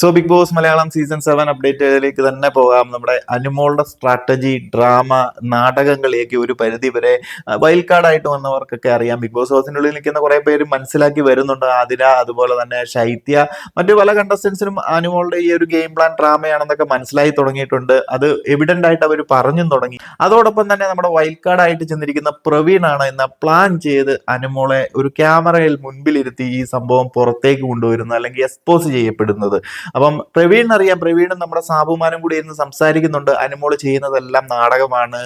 So Bigg Boss Malayalam season seven അപ്ഡേറ്റിലേക്ക് തന്നെ പോകാം. നമ്മുടെ അനുമോളുടെ സ്ട്രാറ്റജി ഡ്രാമ നാടകങ്ങളിലേക്ക് ഒരു പരിധി വരെ വൈൽഡ് കാർഡായിട്ട് വന്നവർക്കൊക്കെ അറിയാം. ബിഗ് ബോസ് ഹൗസിനുള്ളിൽ നിൽക്കുന്ന കുറെ പേര് മനസ്സിലാക്കി വരുന്നുണ്ട്. ആതിര അതുപോലെ തന്നെ ശൈത്യ മറ്റു പല കണ്ടസ്റ്റൻസിനും അനുമോളുടെ ഈ ഒരു ഗെയിം പ്ലാൻ ഡ്രാമയാണെന്നൊക്കെ മനസ്സിലായി തുടങ്ങിയിട്ടുണ്ട്. അത് എവിഡന്റ് ആയിട്ട് അവർ പറഞ്ഞും തുടങ്ങി. അതോടൊപ്പം തന്നെ നമ്മുടെ വൈൽഡ് കാർഡായിട്ട് ചെന്നിരിക്കുന്ന പ്രവീണാണ് എന്ന പ്ലാൻ ചെയ്ത് അനുമോളെ ഒരു ക്യാമറയിൽ മുൻപിലിരുത്തി ഈ സംഭവം പുറത്തേക്ക് കൊണ്ടുവരുന്നത് അല്ലെങ്കിൽ എക്സ്പോസ് ചെയ്യപ്പെടുന്നത്. അപ്പം പ്രവീണിനറിയാം പ്രവീണും നമ്മുടെ സാബുമാനും കൂടി ഇരുന്ന് സംസാരിക്കുന്നുണ്ട്. അനുമോൾ ചെയ്യുന്നതെല്ലാം നാടകമാണ്.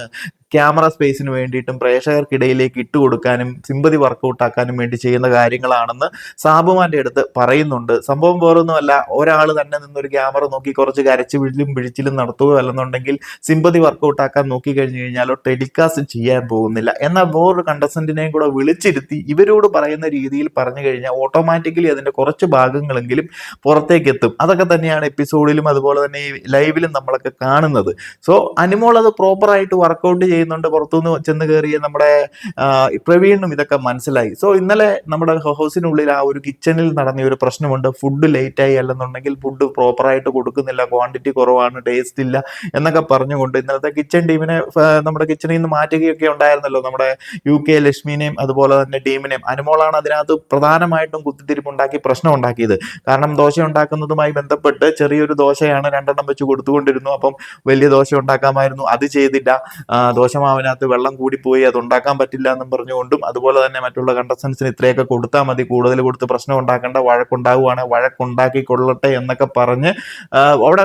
ക്യാമറ സ്പേസിന് വേണ്ടിയിട്ടും പ്രേക്ഷകർക്കിടയിലേക്ക് ഇട്ടുകൊടുക്കാനും സിമ്പതി വർക്കൗട്ട് ആക്കാനും വേണ്ടി ചെയ്യുന്ന കാര്യങ്ങളാണെന്ന് സാബുമാന്റെ അടുത്ത് പറയുന്നുണ്ട്. സംഭവം വേറൊന്നുമല്ല ഒരാൾ തന്നെ നിന്നൊരു ക്യാമറ നോക്കി കുറച്ച് കരച്ചു വിഴിലും പിഴിച്ചിലും നടത്തുകയോ അല്ലെന്നുണ്ടെങ്കിൽ സിമ്പതി വർക്കൗട്ട് ആക്കാൻ നോക്കി കഴിഞ്ഞു കഴിഞ്ഞാലോ ടെലികാസ്റ്റ് ചെയ്യാൻ പോകുന്നില്ല. എന്നാൽ വേറൊരു കണ്ടസ്റ്റന്റിനെയും കൂടെ വിളിച്ചിരുത്തി ഇവരോട് പറയുന്ന രീതിയിൽ പറഞ്ഞു കഴിഞ്ഞാൽ ഓട്ടോമാറ്റിക്കലി അതിന്റെ കുറച്ച് ഭാഗങ്ങളെങ്കിലും പുറത്തേക്ക് എത്തും അതൊക്കെ തന്നെയാണ് എപ്പിസോഡിലും അതുപോലെ തന്നെ ലൈവിലും നമ്മളൊക്കെ കാണുന്നത്. സോ അനിമോൾ അത് പ്രോപ്പറായിട്ട് വർക്കൗട്ട് ചെയ്യുന്നുണ്ട് പുറത്തുനിന്ന് ചെന്ന് കയറിയ നമ്മുടെ പ്രവീണിനും ഇതൊക്കെ മനസ്സിലായി. സോ ഇന്നലെ നമ്മുടെ ഹൗസിനുള്ളിൽ ആ ഒരു കിച്ചണിൽ നടന്ന ഒരു പ്രശ്നമുണ്ട്. ഫുഡ് ലേറ്റ് ആയി അല്ലെന്നുണ്ടെങ്കിൽ ഫുഡ് പ്രോപ്പറായിട്ട് കൊടുക്കുന്നില്ല. ക്വാണ്ടിറ്റി കുറവാണ് ടേസ്റ്റ് ഇല്ല എന്നൊക്കെ പറഞ്ഞുകൊണ്ട് ഇന്നലത്തെ കിച്ചൺ ടീമിനെ നമ്മുടെ കിച്ചണിൽ നിന്ന് മാറ്റുകയൊക്കെ ഉണ്ടായിരുന്നല്ലോ നമ്മുടെ യു കെ ലക്ഷ്മിനെയും അതുപോലെ തന്നെ ടീമിനെയും. അനുമോളാണ് അതിനകത്ത് പ്രധാനമായിട്ടും കുത്തിത്തിരിപ്പുണ്ടാക്കി പ്രശ്നം ഉണ്ടാക്കിയത്. കാരണം ദോശ ഉണ്ടാക്കുന്നതുമായി ബന്ധപ്പെട്ട് ചെറിയൊരു ദോശയാണ് രണ്ടെണ്ണം വെച്ച് കൊടുത്തുകൊണ്ടിരുന്നു. അപ്പം വലിയ ദോശ ഉണ്ടാക്കാമായിരുന്നു. അത് ചെയ്തില്ല. ആ, ദോശമാവിനകത്ത് വെള്ളം കൂടിപ്പോയി അത് ഉണ്ടാക്കാൻ പറ്റില്ല എന്നും പറഞ്ഞുകൊണ്ടും അതുപോലെ തന്നെ മറ്റുള്ള കണ്ടസ്റ്റൻസിന് ഇത്രയൊക്കെ കൊടുത്താൽ മതി. കൂടുതൽ കൊടുത്ത് പ്രശ്നം ഉണ്ടാക്കേണ്ട വഴക്കുണ്ടാവുകയാണ് വഴക്കുണ്ടാക്കി കൊള്ളട്ടെ എന്നൊക്കെ പറഞ്ഞ് അവിടെ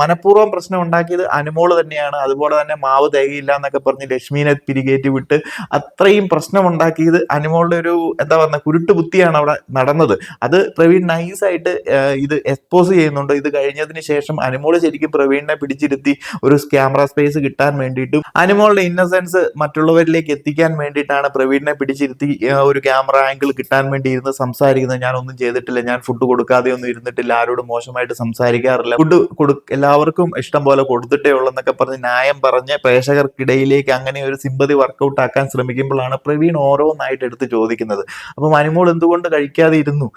മനഃപൂർവം പ്രശ്നം ഉണ്ടാക്കിയത് അനുമോൾ തന്നെയാണ്. അതുപോലെ തന്നെ മാവ് തികയില്ല എന്നൊക്കെ പറഞ്ഞ് ലക്ഷ്മീനെ പിരികേറ്റി വിട്ട് അത്രയും പ്രശ്നം ഉണ്ടാക്കിയത് അനുമോളുടെ ഒരു എന്താ പറയുക കുരുട്ട് ബുദ്ധിയാണ് അവിടെ നടന്നത്. അത് പ്രവീൺ നൈസായിട്ട് ഇത് എക്സ്പോസ് ചെയ്യുന്നുണ്ട്. ഇത് കഴിഞ്ഞതിന് ശേഷം അനുമോൾ ശരിക്കും പ്രവീണിനെ പിടിച്ചിരുത്തി ഒരു ക്യാമറ സ്പേസ് കിട്ടാൻ വേണ്ടിയിട്ടും അനുമോളുടെ ഇന്നസെൻസ് മറ്റുള്ളവരിലേക്ക് എത്തിക്കാൻ വേണ്ടിയിട്ടാണ് പ്രവീണിനെ പിടിച്ചിരുത്തി ഒരു ക്യാമറ ആംഗിൾ കിട്ടാൻ വേണ്ടി ഇരുന്ന് സംസാരിക്കുന്നത്. ഒന്നും ചെയ്തിട്ടില്ല. ഞാൻ ഫുഡ് കൊടുക്കാതെ ഒന്നും ഇരുന്നിട്ടില്ല. ആരോടും മോശമായിട്ട് സംസാരിക്കാറില്ല. ഫുഡ് കൊടു എല്ലാവർക്കും ഇഷ്ടം പോലെ കൊടുത്തിട്ടേ ഉള്ളൂ എന്നൊക്കെ പറഞ്ഞ് ന്യായം പറഞ്ഞ് പ്രേക്ഷകർക്കിടയിലേക്ക് അങ്ങനെ ഒരു സിമ്പതി വർക്കൗട്ട് ആക്കാൻ ശ്രമിക്കുമ്പോഴാണ് പ്രവീൺ ഓരോന്നായിട്ട് എടുത്ത് ചോദിക്കുന്നത്. അപ്പം അനുമോൾ എന്തുകൊണ്ട് കഴിക്കാതെ ഇരുന്നു?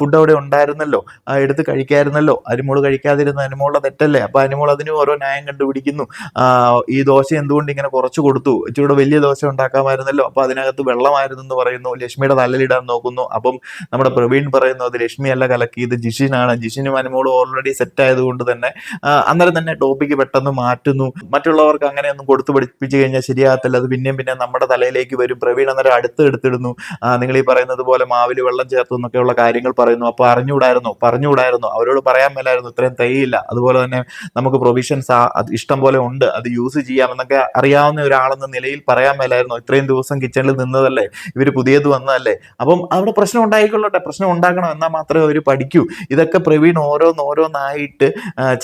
ഫുഡ് അവിടെ ഉണ്ടായിരുന്നല്ലോ. എടുത്ത് കഴിക്കായിരുന്നല്ലോ. അനുമോൾ കഴിക്കാതിരുന്ന അനുമോളുടെ തെറ്റല്ലേ? അപ്പൊ അനുമോൾ അതിന് ഓരോ ന്യായം കണ്ടുപിടിക്കുന്നു. ഈ ദോശ എന്തുകൊണ്ട് ഇങ്ങനെ കുറച്ച് കൊടുത്തു. ഇച്ചിരി വലിയ ദോശ ഉണ്ടാക്കാമായിരുന്നല്ലോ. അപ്പൊ അതിനകത്ത് വെള്ളമായിരുന്നു എന്ന് പറയുന്നു. ലക്ഷ്മിയുടെ തലയിലിടാൻ നോക്കുന്നു. അപ്പം നമ്മുടെ പ്രവീൺ പറയുന്നു അത് ലക്ഷ്മിയല്ല കലക്കി ഇത് ജിഷിനാണ്. ജിഷിനും അനുമോളും ഓൾറെഡി സെറ്റ് ആയതുകൊണ്ട് തന്നെ അന്നേരം തന്നെ ടോപ്പിക്ക് പെട്ടെന്ന് മാറ്റുന്നു. മറ്റുള്ളവർക്ക് അങ്ങനെയൊന്നും കൊടുത്തു പഠിപ്പിച്ചു കഴിഞ്ഞാൽ ശരിയാകത്തില്ല. അത് പിന്നെയും പിന്നെ നമ്മുടെ തലയിലേക്ക് വരും. പ്രവീൺ അന്നേരം അടുത്ത് എടുത്തിടുന്നു. നിങ്ങൾ ഈ പറയുന്നത് പോലെ മാവിൽ വെള്ളം ചേർത്തു എന്നൊക്കെയുള്ള കാര്യങ്ങൾ പറയുന്നു. അപ്പൊ അറിഞ്ഞുകൂടായിരുന്നു പറഞ്ഞുകൂടായിരുന്നു. അവരോട് പറയാൻ മേലായിരുന്നു ഇത്രയും തയ്യില്ല അതുപോലെ തന്നെ നമുക്ക് പ്രൊവിഷൻസ് ഇഷ്ടം പോലെ ഉണ്ട്. അത് യൂസ് ചെയ്യാമെന്നൊക്കെ അറിയാവുന്ന ഒരാളെന്ന നിലയിൽ പറയാൻ മേലായിരുന്നു. ഇത്രയും ദിവസം കിച്ചണിൽ നിന്നതല്ലേ? ഇവർ പുതിയത് വന്നതല്ലേ? അപ്പം അവിടെ പ്രശ്നം ഉണ്ടായിക്കൊള്ളട്ടെ. പ്രശ്നം ഉണ്ടാക്കണം എന്നാൽ മാത്രമേ അവർ പഠിക്കൂ. ഇതൊക്കെ പ്രവീൺ ഓരോന്നോരോന്നായിട്ട്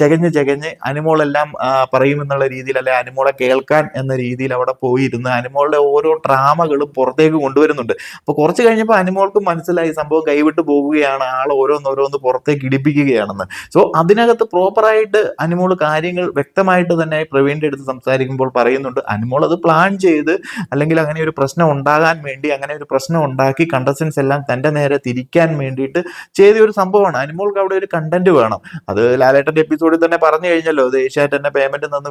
ചകഞ്ഞ് ചകഞ്ഞ് അനുമോളെല്ലാം പറയുമെന്നുള്ള രീതിയിൽ അല്ലെ അനുമോളെ കേൾക്കാൻ എന്ന രീതിയിൽ അവിടെ പോയിരുന്ന് അനുമോളുടെ ഓരോ ഡ്രാമകളും പുറത്തേക്ക് കൊണ്ടുവരുന്നുണ്ട്. അപ്പോൾ കുറച്ച് കഴിഞ്ഞപ്പോൾ അനുമോൾക്ക് മനസ്സിലായി സംഭവം കൈവിട്ട് പോവുകയാണ് ആൾ ഓരോന്നോരോന്ന് പുറത്തേക്ക് ഇടിപ്പിക്കുകയാണെന്ന്. സോ അതിനകത്ത് പ്രോപ്പറായിട്ട് അനുമോൾ കാര്യങ്ങൾ വ്യക്തമായിട്ട് തന്നെ പ്രവീണിന്റെ അടുത്ത് സംസാരിക്കുമ്പോൾ പറയുന്നുണ്ട്. അനുമോൾ അത് പ്ലാൻ ചെയ്ത് അല്ലെങ്കിൽ അങ്ങനെ ഒരു പ്രശ്നം ഉണ്ടാകാൻ വേണ്ടി അങ്ങനെ ഒരു പ്രശ്നം ഉണ്ടാക്കി കണ്ടസ്റ്റൻസ് എല്ലാം തന്റെ നേരെ തിരിക്കാൻ വേണ്ടിയിട്ട് ചെയ്ത ഒരു സംഭവമാണ്. അനുമോൾക്ക് അവിടെ ഒരു കണ്ടന്റ് വേണം. അത് ലാലേട്ടന്റെ എപ്പിസോഡിൽ തന്നെ പറഞ്ഞു കഴിഞ്ഞല്ലോ. അത് ഏഷ്യാറ്റ് തന്നെ പേയ്മെന്റ് നിന്ന്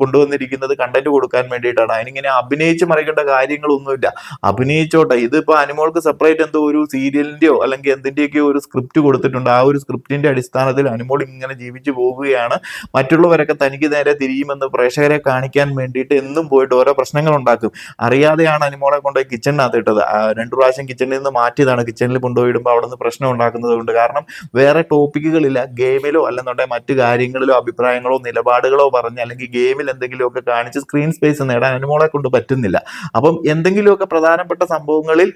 കൊണ്ടുവന്നിരിക്കുന്നത് കണ്ടന്റ് കൊടുക്കാൻ വേണ്ടിയിട്ടാണ്. അതിനിങ്ങനെ അഭിനയിച്ച് മറിക്കേണ്ട കാര്യങ്ങളൊന്നുമില്ല. അഭിനയിച്ചോട്ടെ. ഇതിപ്പോ അനുമോൾക്ക് സെപ്പറേറ്റ് എന്തോ ഒരു സീരിയലിന്റെയോ അല്ലെങ്കിൽ എന്തിന്റെയൊക്കെയോ ഒരു സ്ക്രിപ്റ്റ് കൊടുത്തിട്ടുണ്ട്. ആ ഒരു സ്ക്രിപ്റ്റിന്റെ അടിസ്ഥാനത്തിൽ അനുമോൾ ഇങ്ങനെ ജീവിച്ചു പോവുകയാണ്. മറ്റുള്ളവരൊക്കെ തനിക്ക് നേരെ തിരിയുമെന്ന് പ്രേക്ഷകരെ കാണിക്കാൻ വേണ്ടിയിട്ട് എന്നും പോയിട്ട് ഓരോ പ്രശ്നങ്ങൾ ഉണ്ടാക്കും. അറിയാതെയാണ് അനിമോളെ കൊണ്ടുപോയി കിച്ചണിനകത്ത് ഇട്ടത്. രണ്ടു പ്രാവശ്യം കിച്ചണിൽ നിന്ന് മാറ്റിയതാണ്. കിച്ചണിൽ കൊണ്ടുപോയി ഇടുമ്പോൾ അവിടെ നിന്ന് പ്രശ്നം ഉണ്ടാക്കുന്നത് കൊണ്ട്. കാരണം വേറെ ടോപ്പിക്കുകളില്ല ഗെയിമിലോ അല്ലെന്നുണ്ടെങ്കിൽ മറ്റു കാര്യങ്ങളിലോ അഭിപ്രായങ്ങളോ നിലപാടുകളോ പറഞ്ഞ് അല്ലെങ്കിൽ ഗെയിമിൽ എന്തെങ്കിലുമൊക്കെ കാണിച്ച് സ്ക്രീൻ സ്പേസ് നേടാൻ അനിമോളെ കൊണ്ട് പറ്റുന്നില്ല. അപ്പം എന്തെങ്കിലുമൊക്കെ പ്രധാനപ്പെട്ട സംഭവങ്ങളിൽ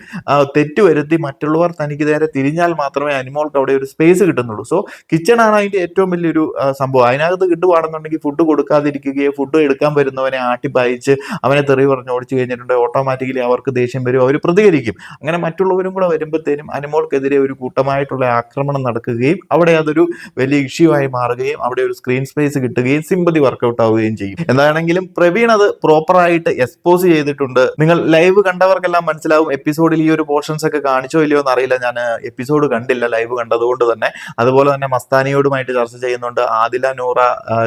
തെറ്റുവരുത്തി തെറ്റ് വരുത്തി മറ്റുള്ളവർ തനിക്ക് നേരെ തിരിഞ്ഞാൽ മാത്രമേ അനിമോൾക്ക് അവിടെ ഒരു സ്പേസ് കിട്ടുന്നുള്ളൂ. സോ കിച്ചൺ ആണ് അതിന്റെ ഏറ്റവും വലിയൊരു സംഭവം. അതിനകത്ത് കിട്ടുവാണെന്നുണ്ടെങ്കിൽ ഫുഡ് കൊടുക്കാതിരിക്കുകയോ ഫുഡ് എടുക്കാൻ വരുന്നവനെ ആട്ടി തട്ടിപ്പായിച്ച് അവനെ തെറി പറഞ്ഞ് ഓടിച്ചു കഴിഞ്ഞിട്ടുണ്ട്. ഓട്ടോമാറ്റിക്കലി അവർക്ക് ദേഷ്യം വരും. അവർ പ്രതികരിക്കും. അങ്ങനെ മറ്റുള്ളവരും കൂടെ വരുമ്പോഴത്തേനും അനിമോൾക്കെതിരെ ഒരു കൂട്ടമായിട്ടുള്ള ആക്രമണം നടക്കുകയും അവിടെ അതൊരു വലിയ ഇഷ്യൂ ആയി മാറുകയും അവിടെ ഒരു സ്ക്രീൻ സ്പേസ് കിട്ടുകയും സിമ്പതി വർക്കൗട്ട് ആവുകയും ചെയ്യും. എന്താണെങ്കിലും പ്രവീൺ അത് പ്രോപ്പറായിട്ട് എക്സ്പോസ് ചെയ്തിട്ടുണ്ട്. നിങ്ങൾ ലൈവ് കണ്ടവർക്കെല്ലാം മനസ്സിലാവും എപ്പിസോഡിൽ ഈ ഒരു പോർഷൻസ് ഒക്കെ കാണിച്ചോ ഇല്ലയോ എന്ന് അറിയില്ല ഞാൻ എപ്പിസോഡ് കണ്ടില്ല ലൈവ് കണ്ടതുകൊണ്ട് തന്നെ. അതുപോലെ തന്നെ മസ്താനിയോടുമായിട്ട് ചർച്ച ചെയ്യുന്നുണ്ട്. ആദില നൂറ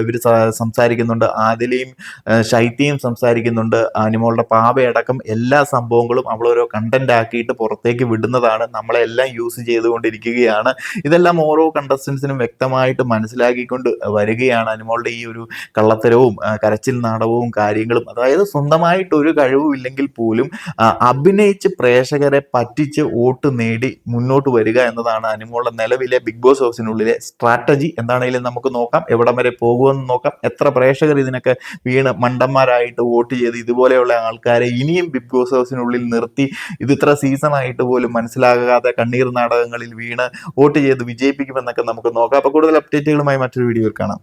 ഇവർ സംസാരിക്കുന്നുണ്ട്. ആദിലയും ആ, ശൈത്യയും സംസാരിക്കുന്നുണ്ട്. അനിമോളുടെ പാവയടക്കം എല്ലാ സംഭവങ്ങളും അവൾ ഓരോ കണ്ടന്റ് ആക്കിയിട്ട് പുറത്തേക്ക് വിടുന്നതാണ്. നമ്മളെല്ലാം യൂസ് ചെയ്തുകൊണ്ടിരിക്കുകയാണ്. ഇതെല്ലാം ഓരോ കണ്ടസ്റ്റൻസിനും വ്യക്തമായിട്ട് മനസ്സിലാക്കിക്കൊണ്ട് വരികയാണ് അനിമോളുടെ ഈ ഒരു കള്ളത്തരവും കരച്ചിൽ നാടകവും കാര്യങ്ങളും. അതായത് സ്വന്തമായിട്ട് ഒരു കഴിവും ഇല്ലെങ്കിൽ പോലും അഭിനയിച്ച് പ്രേക്ഷകരെ പറ്റിച്ച് വോട്ട് നേടി മുന്നോട്ട് വരിക എന്നതാണ് അനിമോളുടെ നിലവിലെ ബിഗ് ബോസ് ഹൗസിനുള്ളിലെ സ്ട്രാറ്റജി എന്താണെങ്കിലും നമുക്ക് നോക്കാം. എവിടം വരെ പോകുമെന്ന് നോക്കാം. എത്ര പ്രേക്ഷകർ ഇതിനൊക്കെ വീണ് മണ്ടന്മാരായിട്ട് വോട്ട് ചെയ്ത് ഇതുപോലെയുള്ള ആൾക്കാരെ ഇനിയും ബിഗ് ബോസ് ഹൗസിനുള്ളിൽ നിർത്തി ഇത് ഇത്ര സീസൺ ആയിട്ട് പോലും മനസ്സിലാകാതെ കണ്ണീർ നാടകങ്ങളിൽ വീണ് വോട്ട് ചെയ്ത് വിജയിപ്പിക്കുമെന്നൊക്കെ നമുക്ക് നോക്കാം. അപ്പോൾ കൂടുതൽ അപ്ഡേറ്റുകളുമായി മറ്റൊരു വീഡിയോയിൽ കാണാം.